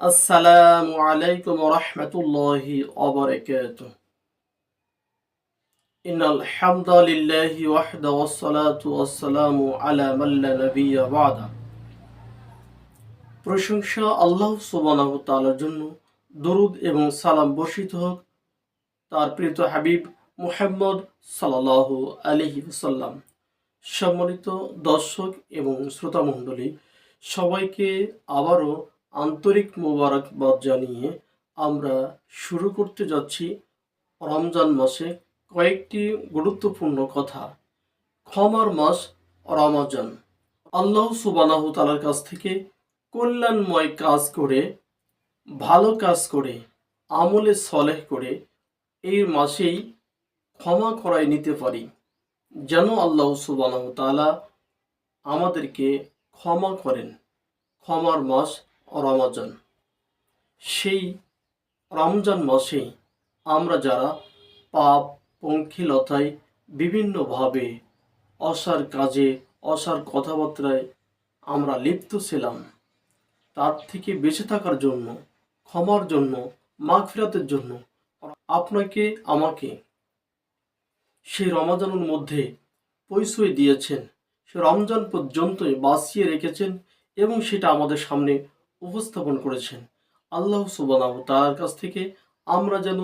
السلام عليكم ورحمة الله وبركاته إن الحمد لله وحده والصلاة والسلام على من لا نبي بعده প্রশংসা আল্লাহ সুবহানাহু ওয়া তাআলার জন্য দরুদ এবং সালাম বর্ষিত হোক তার প্রীত হাবিব মুহাম্মদ সাল্লাল্লাহু আলাইহি ওয়াসাল্লাম সম্মানিত দর্শক এবং শ্রোতা মণ্ডলী সবাইকে আবারও আন্তরিক মোবারকবাদ জানিয়ে আমরা শুরু করতে যাচ্ছি রমজান মাসে কয়েকটি গুরুত্বপূর্ণ কথা। ক্ষমার মাস রমজান। আল্লাহ সুবানাহ তালার কাছ থেকে কল্যাণময় কাজ করে, ভালো কাজ করে, আমলে সলেহ করে এই মাসেই ক্ষমা করাই নিতে পারি। যেন আল্লাহ সুবানাহ তালা আমাদেরকে ক্ষমা করেন। ক্ষমার মাস রমজান। সেই রমজান মাসে আমরা যারা পাপ পঙ্কিলতায় বিভিন্নভাবে অসার কাজে, অসার কথাবার্তায় আমরা লিপ্ত ছিলাম, তার থেকে বেঁচে থাকার জন্য, ক্ষমার জন্য, মাগফিরাতের জন্য আপনাকে, আমাকে সেই রমজানের মধ্যে পরিচয় দিয়েছেন সে রমজান পর্যন্তই বাঁচিয়ে রেখেছেন এবং সেটা আমাদের সামনে উপস্থাপন করেছেন। আল্লাহ সুবাহ তার কাছ থেকে আমরা যেন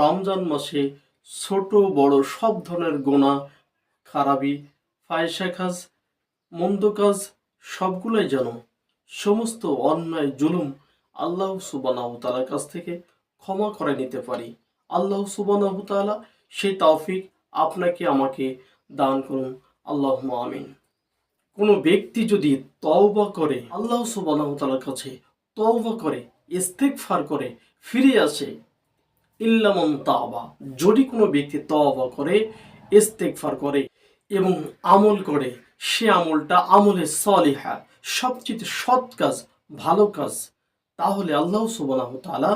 রমজান মাসে ছোট, বড় সব ধরনের গোনা খারাপি, ফায়সা কাজ, মন্দ কাজ সবগুলোই যেন সমস্ত অন্যায়, জুলুম আল্লাহ সুবানাহ তালার কাছ থেকে ক্ষমা করে নিতে পারি। আল্লাহ সুবানাহ তালা সেই তৌফিক আপনাকে আমাকে দান করুন। আল্লাহ আমিন। কোনো ব্যক্তি যদি তওবা করে, আল্লাহ সুবানাহ তালার কাছে তওবা করে ইস্তেকফার করে, ফিরে আসে ইল্লামন তাওবা, যদি কোনো ব্যক্তি তওবা করে ইস্তেকফার করে এবং আমল করে, সে আমলটা আমলে সলিহা, সবচেয়ে সৎ কাজ, ভালো কাজ, তাহলে আল্লাহ সুবনাহ তালা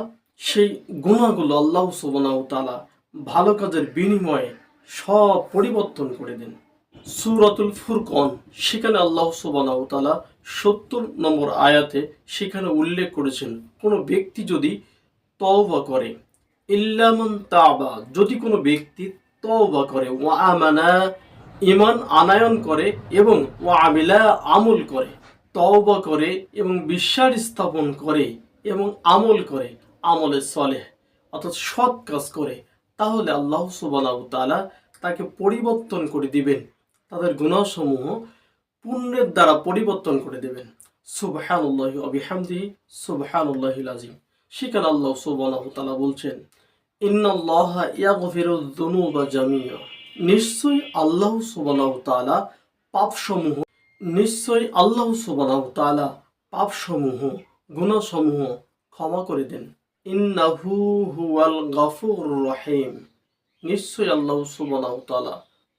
সেই গুণাগুলো আল্লাহ সুবনাহ তালা ভালো কাজের বিনিময়ে সব পরিবর্তন করে দেন। সুরাতুল ফুরকন, সেখানে আল্লাহ সুবনাহ তালা সত্তর নম্বর আয়াতে সেখানে উল্লেখ করেছেন, কোনো ব্যক্তি যদি তওবা করে ইল্লামান তাবা, যদি কোনো ব্যক্তি তওবা করে, ওয়া আমানা ইমান আনায়ন করে এবং ওয়া আমিলা আমল করে, তওবা করে এবং বিশ্বাস স্থাপন করে এবং আমল করে, আমলে চলে অর্থাৎ সৎ কাজ করে, তাহলে আল্লাহ সুবাহ তাআলা তাকে পরিবর্তন করে দিবেন। তাদের গুণাসমূহ পুণ্যের দ্বারা পরিবর্তন করে দেবেন। সুবহানুল্লাহ অবিহামদি সুবহানুল্লাহ আজিম সেখানে আল্লাহ তাআলা বলছেন, ইন্নাল্লাহ নিশ্চয়ই আল্লাহ তাআলা পাপসমূহ, নিশ্চয়ই আল্লাহ তাআলা পাপসমূহ গুণাসমূহ ক্ষমা করে দেন। ইন্নাহু হুয়াল গাফুর রহিম। নিশ্চয়ই আল্লাহ তাআলা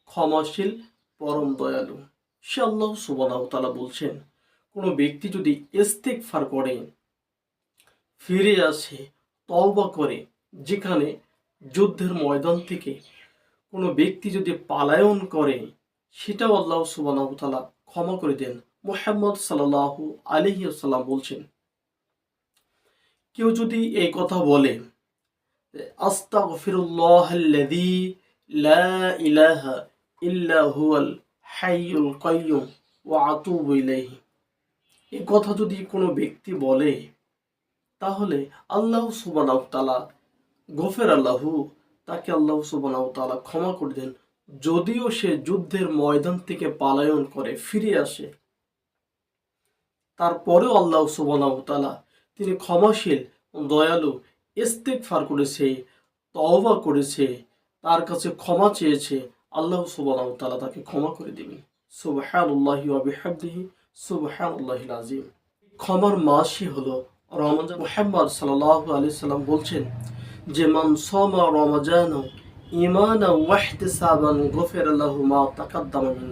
ক্ষমাশীল পরম দয়ালু। সে আল্লাহ সুবহানাহু তাআলা বলছেন, কোনো ব্যক্তি যদি এস্তেক ফার করে, ফিরে আসে, তওবা করে, যেখানে যুদ্ধের ময়দান থেকে কোনো ব্যক্তি যদি পালায়ন করে, সেটাও আল্লাহ সুবহানাহু তাআলা ক্ষমা করে দেন। মোহাম্মদ সাল্লাল্লাহু আলাইহি ওয়াসাল্লাম বলছেন, কেউ যদি এই কথা বলে আস্তাগফিরুল্লাহাল্লাযী লা ইলাহা ইল্লা হুয়াল হাইয়ুল কাইয়্যুম ওয়া আতুবু এই কথা যদি কোনো ব্যক্তি বলে, তাহলে আল্লাহ তাআলা গফের আল্লাহু, তাকে আল্লাহ সুবহানাহু তাআলা ক্ষমা করে দেন। যদিও সে যুদ্ধের ময়দান থেকে পালায়ন করে, ফিরে আসে। তারপরেও আল্লাহ তাআলা তিনি ক্ষমাশীল, দয়ালু, ইস্তেগফার করেছে, তওবা করেছে, তার কাছে ক্ষমা চেয়েছে আল্লাহ সুবহানাহু তাআলা তাকে ক্ষমা করে দিবেন। সুবহানাল্লাহি বিহামদিহি, সুবহানাল্লাহিল ক্ষমার মাসই হলো রমজান। মুহাম্মদ সাল্লাল্লাহু আলাইহি সাল্লাম বলছেন, যে মান সামা রমজান ওয়াহতিসাবান গফির লাহু মা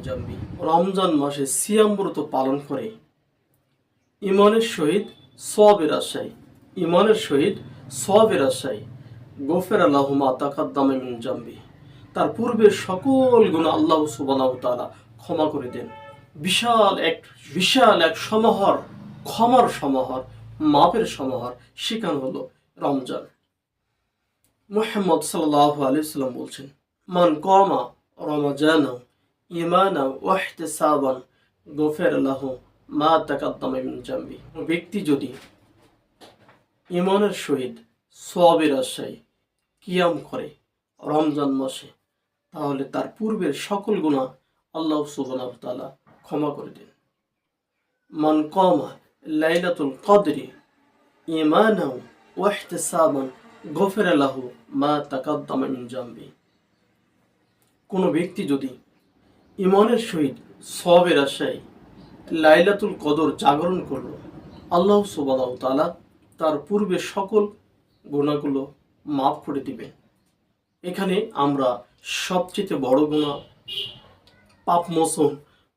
জামবি। রমজান মাসে সিয়াম পালন করে ইমানের সহিত সবের আশায়, ইমানের সহিত সবের আশায় গফের আল্লাহ মা তাকাদ্দামা মিন জামবি। তার পূর্বের সকল গুণ আল্লাহ সুবহানাহু তাআলা ক্ষমা করে দেন। বিশাল এক বিশাল এক সমাহার, ক্ষমার সমাহার, মাপের সমাহার সেখানে হলো রমজান। মুহাম্মদ সাল্লাহ আলাইসাল্লাম বলছেন, মান কমা রমজান ইমানা ওয়াহতিসাবান গোফের আল্লাহ মা তাকাদ্দামা মিন জাম্বি। ব্যক্তি যদি ইমানের সহিত সবের আশায় কিয়াম করে রমজান মাসে তাহলে তার পূর্বের সকল গুণা আল্লাহ ওয়া তাআলা ক্ষমা করে দেন। মান কমা লাইলাতুল কদরি ইমানাও ওয়াহতিসাবান গফির লাহু মা তাকাদ্দামা মিন কোনো ব্যক্তি যদি ইমানের সহিত সবের আশায় লাইলাতুল কদর জাগরণ করল, আল্লাহ সুবহানাহু ওয়া তাআলা তার পূর্বে সকল গুণাগুলো মাফ করে দিবেন। এখানে আমরা সবচেয়ে বড় গুণা। পাপ মোচন,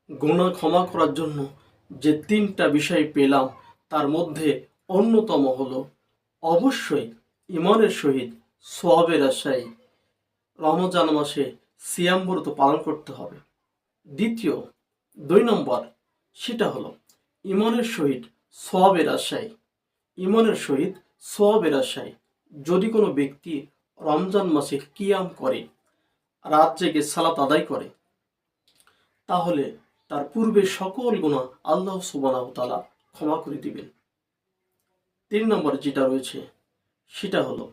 গুণা ক্ষমা করার জন্য যে তিনটা বিষয় পেলাম, তার মধ্যে অন্যতম হলো, অবশ্যই ইমানের সহিত সোয়াবের আশায় রমজান মাসে সিয়াম ব্রত পালন করতে হবে। দ্বিতীয়, দুই নম্বর, সেটা হলো ইমানের সহিত সোয়াবের আশায়। ইমানের সহিত সোয়াবের আশায় যদি কোনো ব্যক্তি রমজান মাসে কিয়াম করে রাত জেগে সালাত আদায় করে, তাহলে তার পূর্বে সকল গুণা আল্লাহ সুবানাহ তালা ক্ষমা করে দিবেন। তিন নম্বর যেটা রয়েছে, সেটা হলো,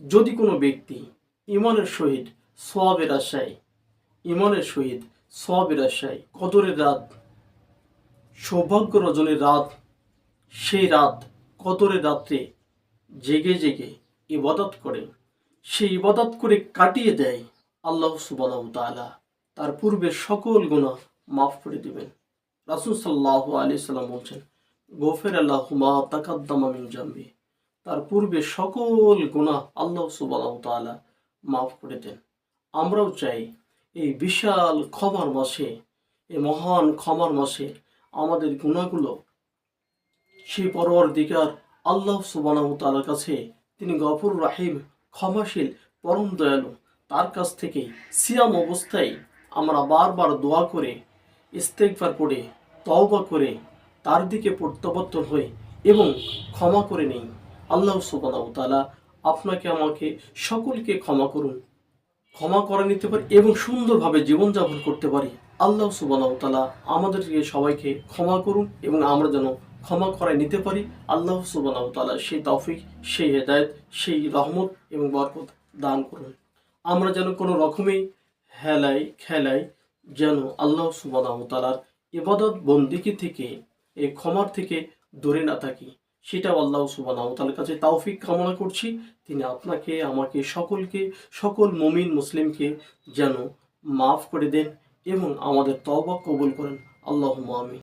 যদি কোনো ব্যক্তি ইমানের সহিত সোয়াবের আশায় ইমানের সহিত সোয়াবের আশায় কদরের রাত, সৌভাগ্য রজনের রাত, সেই রাত কদরের রাত্রে জেগে জেগে ইবাদত করে, সেই ইবাদত করে কাটিয়ে দেয় আল্লাহ সুবানাহ তালা তার পূর্বের সকল গুণা মাফ করে দিবেন। রাসুল সাল্লাহ আলি সাল্লাম বলছেন গোফের আল্লাহ মা তাকাদ্দামা জাম্বি। তার পূর্বে সকল গুণা আল্লাহ সুবাহ মাফ করে দেন। আমরাও চাই এই বিশাল ক্ষমার মাসে, এই মহান ক্ষমার মাসে আমাদের গুণাগুলো সেই পরওয়ার দিকার আল্লাহ সুবাহ তাআলার কাছে তিনি গফুর রাহিম, ক্ষমাশীল, পরম দয়ালু তার কাছ থেকে সিয়াম অবস্থায় আমরা বারবার দোয়া করে ইস্তেকবার করে, তওবা করে তার দিকে প্রত্যাবর্তন হই এবং ক্ষমা করে নেই। আল্লাহ সুবাহ তালা আপনাকে, আমাকে সকলকে ক্ষমা করুন। ক্ষমা করে নিতে পারি এবং সুন্দরভাবে জীবনযাপন করতে পারি। আল্লাহ সুবাহ তালা আমাদেরকে সবাইকে ক্ষমা করুন এবং আমরা যেন ক্ষমা করে নিতে পারি। আল্লাহ সুবাহ তালা সেই তৌফিক, সেই হেদায়ত, সেই রহমত এবং বরকত দান করুন। আমরা যেন কোনো রকমেই হেলাই খেলাই যেন আল্লাহ সুবাহ তালার ইবাদত বন্দিকি থেকে এই ক্ষমার থেকে দূরে না থাকি। সেটা আল্লাহ সুবাহ তালার কাছে তাওফিক কামনা করছি। তিনি আপনাকে, আমাকে সকলকে, সকল মমিন মুসলিমকে যেন মাফ করে দেন এবং আমাদের তওবা কবুল করেন। আল্লাহ আমি